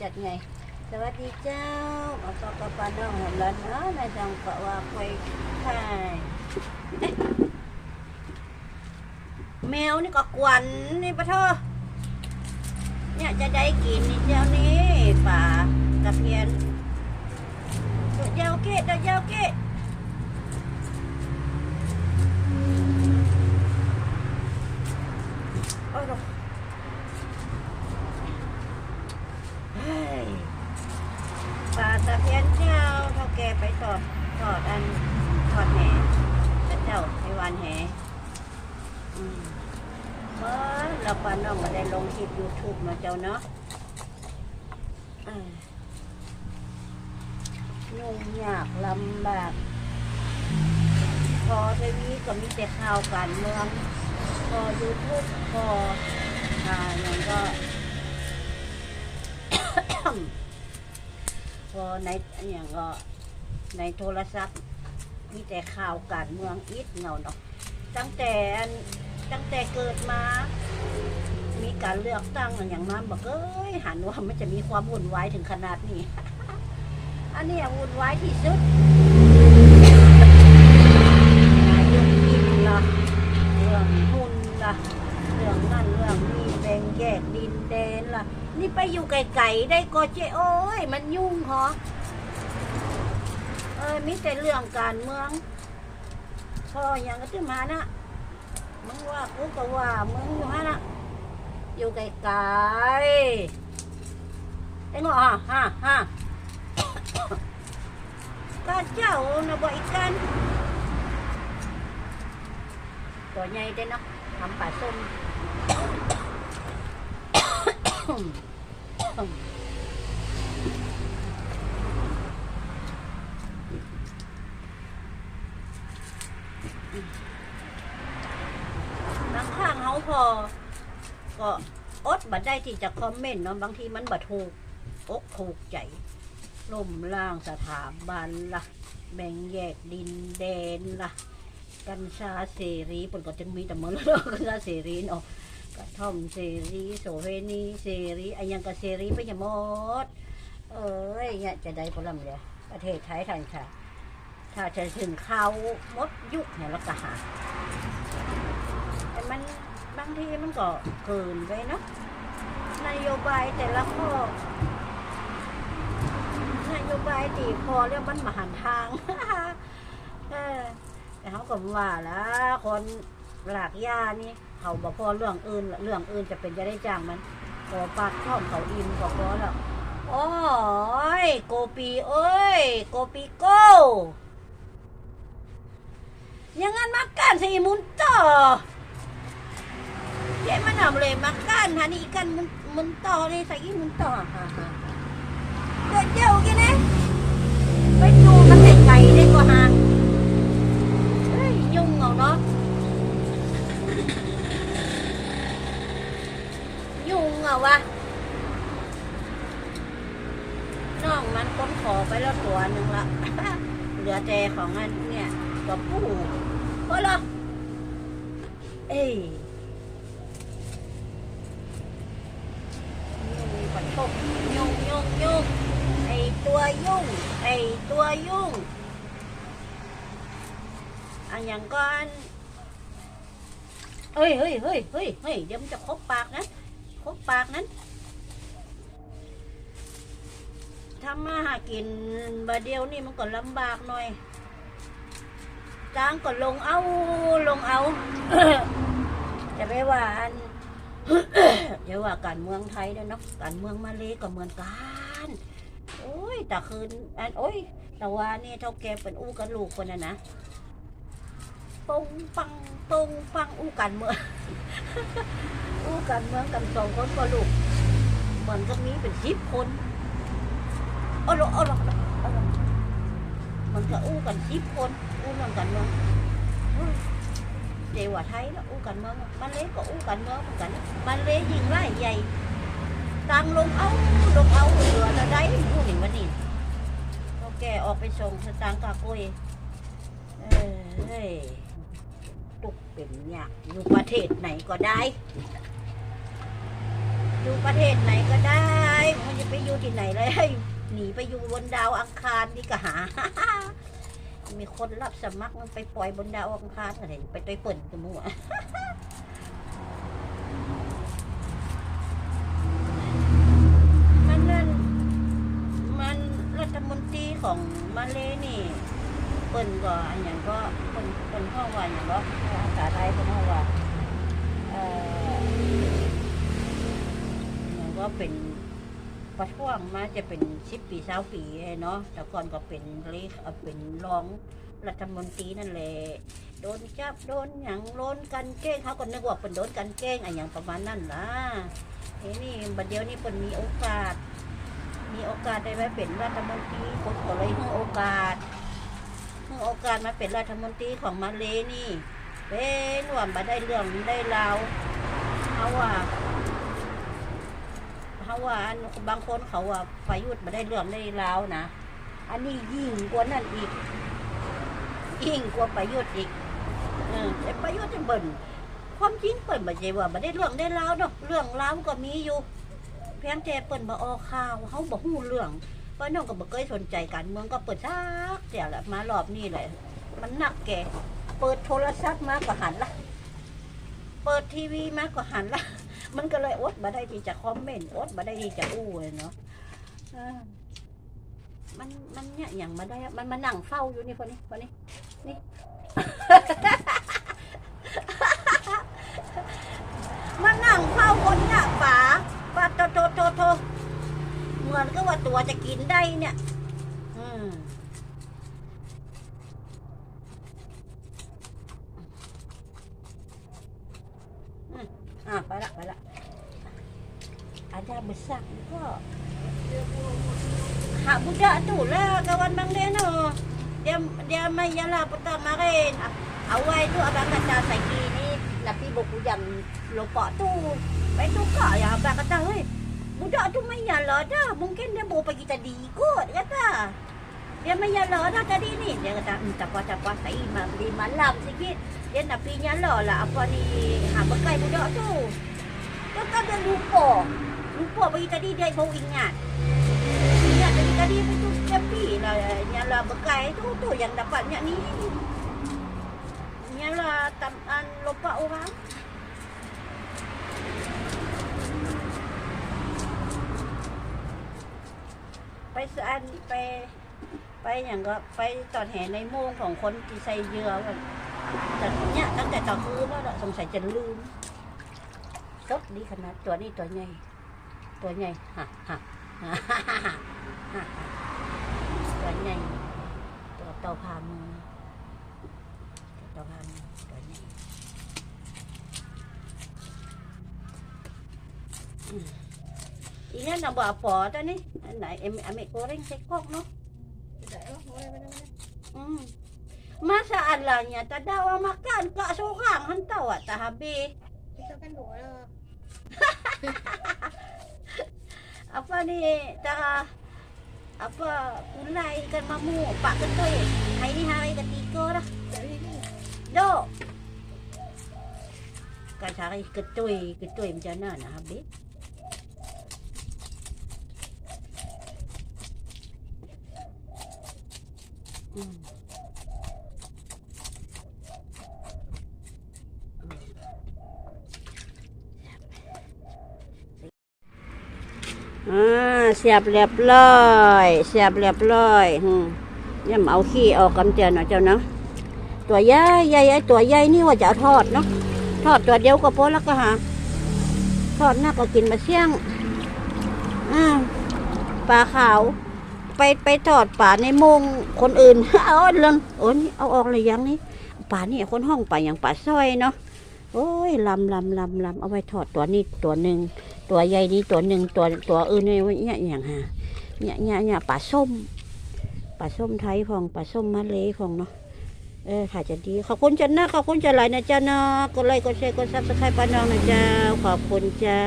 จัดไง สวัสดีเจ้ามาพบกับปาน้องหันลันเนาะในจังหวะว่าคุยไทยแมวนี่ก็กวนนี่ปะเธอเนี่ยจะได้กินนี่เจ้านี่ป่ากระเพียนตัวยาวเกตตัวยาวเกตโอ้ยเฮ้ยปลาตะเพียนเจ้าเท่าแกไปถอดถอดอันถอดแหแต่เจ้าไอ้วันแหอืมเมื่อเราปาน้องมาได้ลง คลิปยูทูบมาเจ้าเนาะอ่ายุ่งยากลำบากพอทีวีก็มีแต่ข่าวการเมือง พอยูทูบพออ่าอย่างก็ พอในอย่างก็ในโทรศัพท์ มีแต่ข่าวการเมืองอิดเงาเนาะตั้งแต่ตั้งแต่เกิดมา มีการเลือกตั้งอย่างมาบอกเอ้ยหันว่ามันจะมีความวุ่นวายถึงขนาดนี้ อันนี้วุ่นวายที่สุดนายกกินละเรื่องหุ้นละเรื่องนั่นเรื่องนี้แบ่งแยกดินแดนละนี่ไปอยู่ไกลๆได้ก็เจ้โอ้ยมันยุ่งเหรอเออมีแต่เรื่องการเมือง พออย่างก็จะมานะมึงว่ากูก็ว่ามึงอยู่ฮะนะ อยู่ไกลๆไอ้งอฮะฮะฮะก็เจ้านะบ่อีกกันตัวใหญ่เด้เนาะทำปลาส้ม บางข้างเขาพอ ก็อดบัด ได้ที่จะคอมเมนต์เนาะบางทีมันบัดถูกอกถูกใจล่มล่างสถาบันละ่ะ แบ่งแยกดินแดนละ่ะ กัญชาเสรีปนก็จะมีแต่เมืองแล้วกัญชาเสรีเนาะกระท่อมเสรีโสเภณีเสรีอันยังก็เสรีไปย่หมด เอ้ยเนี่ยจะได้ผลลัพธ์เลยประเทศไทยทางชาติถ้าจะถึงเขามดยุคเนี่ยเราก็หาแต่มันบางทีมันก็เกินไปเนาะ นโยบายแต่ละข้อนโยบายตีพอเรื่องมันมาหันทางเออแต่เขาก็ว่าแล้วคนหลากย่านี่เขาบอกพอเรื่องอื่น เรื่องอื่นจะเป็นจะได้จ้างมันขอปากท่อมเขาอินก็พอแล้วโอ้ยโกปีเอ้ยโกปีโก้ยังงั้นมากันสิมุนต่อ เจ๊มันเอาเลยมากันฮะนี่อีกันมันมันต่อเลยใส่อีมันต่อฮะฮะเกิดเจ้ากันนะไปดูมันไกลๆได้กว่าห่างเฮ้ยยุ่งเหรอเนาะยุ่งเหรอวะน้องมันค้นขอไปแล้วตัวหนึ่งละเหลือแต่ของอันเนี่ยตัวผู้โอ้ยเหรอเอ้ย ยุ่งปัดตกยุ่งยุ่งยุ่งไอตัว ยุ่ง ไอตัวยุ่งอันอย่างก่อนเฮ้ยเฮ้ยเฮ้ยเฮ้ยเฮ้ยเดี๋ยวมันจะคบปากนะคบปากนั้นทำมาหากินบาเดียวนี่มันก็ลำบากหน่อยจ้างก็ลงเอาลงเอาจะไม่ว่าอันเดี๋ยวว่าการเมืองไทยด้อเนาะการเมืองมาเลก็เหมือนกัน โอ้ยแต่คืนอันโอ้ย แต่ว่านี่เท่าแกเป็นอู้กันลูกคนน่ะนะปงปังปงปังอู้กันเมืองอู้กันเมืองกันสองคนก็ลูกเหมือนกับนี้เป็นสิบคนเอาละเอาละเอาละมันก็อู้กันสิบคนอู้เรื่องกันเมืองเฮ้ยเดี๋ยวว่าไทย nó u cần mơ mà lấy có u cần mơ mà cần mà lấy gì lại vậy tăng lùng ấu lùng ấu rồi là ok ออกไปส่งสตางค์กับกุยเอ้ยตุกเป็นอยากอยู่ประเทศไหนก็ได้ อยู่ประเทศไหนก็ได้ มันจะไปอยู่ที่ไหนเลยหนีไปอยู่บนดาวอังคารดีกว่าหา มีคนรับสมัครมันไปปล่อยบนดาวอังคารอะไรไปตัวเปิ่นกันมั่ว มันนั่นมันรัฐมนตรี ของมาเลนี่เปิ่นก็อันอย่างก็เปิ่นเปิ่นห้องว่าอย่างก็ภาษาไทยเปิ่นห้องว่าเอ่ออย่างก็เป็นประท้วงมาจะเป็นสิบปีสาวปีเนาะแต่ก่อนก็เป็นเลขเออเป็นรองรัฐมนตรีนั่นแหละโดนจับโดนอย่างโดนกันแกล้งเขาก็นึกว่าเป็นโดนกันแกล้งอะไรอย่างประมาณนั้นล่ะทีนี่บัดเดียวนี้เปิ่นมีโอกาส มีโอกาสได้มาเป็นรัฐมนตรีคนก็เลยให้โอกาสเมื่อโอกาสมาเป็นรัฐมนตรีของมาเลนี่เป็นว่ามาได้เรื่องได้ราวเขาว่าเขาว่าบางคนเขาว่าประยุทธ์มาได้เรื่องได้ราวนะอันนี้ยิ่งกว่านั่นอีก ยิ่งกว่าประยุทธ์อีกเออแต่ประยุทธ์ยังเบิ่นความจริงเปิ่นมาใจว่ามาได้เรื่องได้ราวเนาะเรื่องราวก็มีอยู่ เพียงแต่เปิ่นมาออกข่าวเขาบอกหูเรื่องเพราน้องก็บ่เคยสนใจการเมืองก็เปิดซักเดี๋ยวแหละมารอบนี้เลยมันหนักแกเปิดโทรศัพท์มาก็หันละเปิดทีวีมาก็หันละมันก็เลยอดมาได้ที่จะคอมเมนต์อดมาได้ที่จะอู้เลยเนาะมันมันเนี่ยอย่างมาได้อะมันมานั่งเฝ้าอยู่นี่คนนี้คนนี้นี่ มานั่งเฝ้าคนหน้าป๋าปาโตโตโตโต เหมือนก็ว่าตัว จะกินได้เนี่ยอืมอืมอะไปละไปละอาจารย์บุษักก็หาบุดาตุ lah kawan bang Deno. Dia dia mai jalan pertama kemarin. Awal tu abang kata saya ni tapi buku yang lupa tu. Lepas tu kak ya abang kata, "Hei, budak tu main jalan dah. Mungkin dia baru pergi tadi ikut." Kata. Dia main jalan dah tadi ni. Dia kata, "Hmm, tak apa tak apa. Saya ma- beli malam sikit. Dia nak pergi jalan lah apa ni. Ha, bekai budak tu. Dia kan dia lupa. Lupa pergi tadi dia baru ingat. Ingat tadi tadi apa tu Tapi lah Nyala bekai tu Tu yang dapatnya ni Nyala taman lupa orang ไปสอันไป ไปอย่างก็ไปตอนแห่ในโมงของคนที่ใส่เยื่อกันแต่เนี่ยตั้งแต่ตอนคืนแล้วล่ะสงสัยจะลืมสดดีขนาดตัวนี้ตัวใหญ่ตัวใหญ่ฮะฮะฮ่าฮ่าฮ่าฮ่าฮ่าตัวใหญ่ตัวเต่าพามือตัวเต่าพามือตัวใหญ่อืม อีนั่นน่ะบ่ปอตัวนี้อันไหนเอ็มอเมริกาเร่งใส่กอกเนาะอืม Masalahnya tak dawa makan kak seorang hentau ah tak habis. Kita kan dua lah. Apa ni tak apa kulai ikan mamu pak ketui. Hari ni hari ketiga dah. Dari ni. Dok. Kan cari ketui, ketui macam mana nak habis? Hmm. À, xẹp lẹp lơi, xẹp lẹp lơi. Ừ. Nhưng mà เอาขี้ออกกำเจนหน่อยเจ้าเนาะตัวใหญ่ใหญ่ไอ้ตัวใหญ่นี่ว่าจะทอดเนาะทอดตัวเดียวก็พอแล้วก็หาทอดหน้าก็กินมาเสี่ยงอ่าปลาขาว ไปไปทอดป่าในโมงคนอื่น เอาเรื่องโอ้นี่เอาออกเลยยังนี่ป่านี่คนห้องป่าอย่างป่าสร้อยเนาะโอ้ยลำลำลำลำเอาไว้ทอดตัวนี้ตัวหนึ่งตัวใหญ่นี้ตัวหนึ่งตัวตัวอื่นเนี่ยเนี่ยอย่างฮะเนี่ยเนี่ยเนี่ยป่าส้มป่าส้มไทยของป่าส้มมะเลของเนาะเออค่ะจะดีขอบคุณจันนะขอบคุณจะหลายนะจ๊ะเนาะกดไลค์กดแชร์กดซับสไครป์ป้าน้องนะเจ้าขอบคุณเจ้า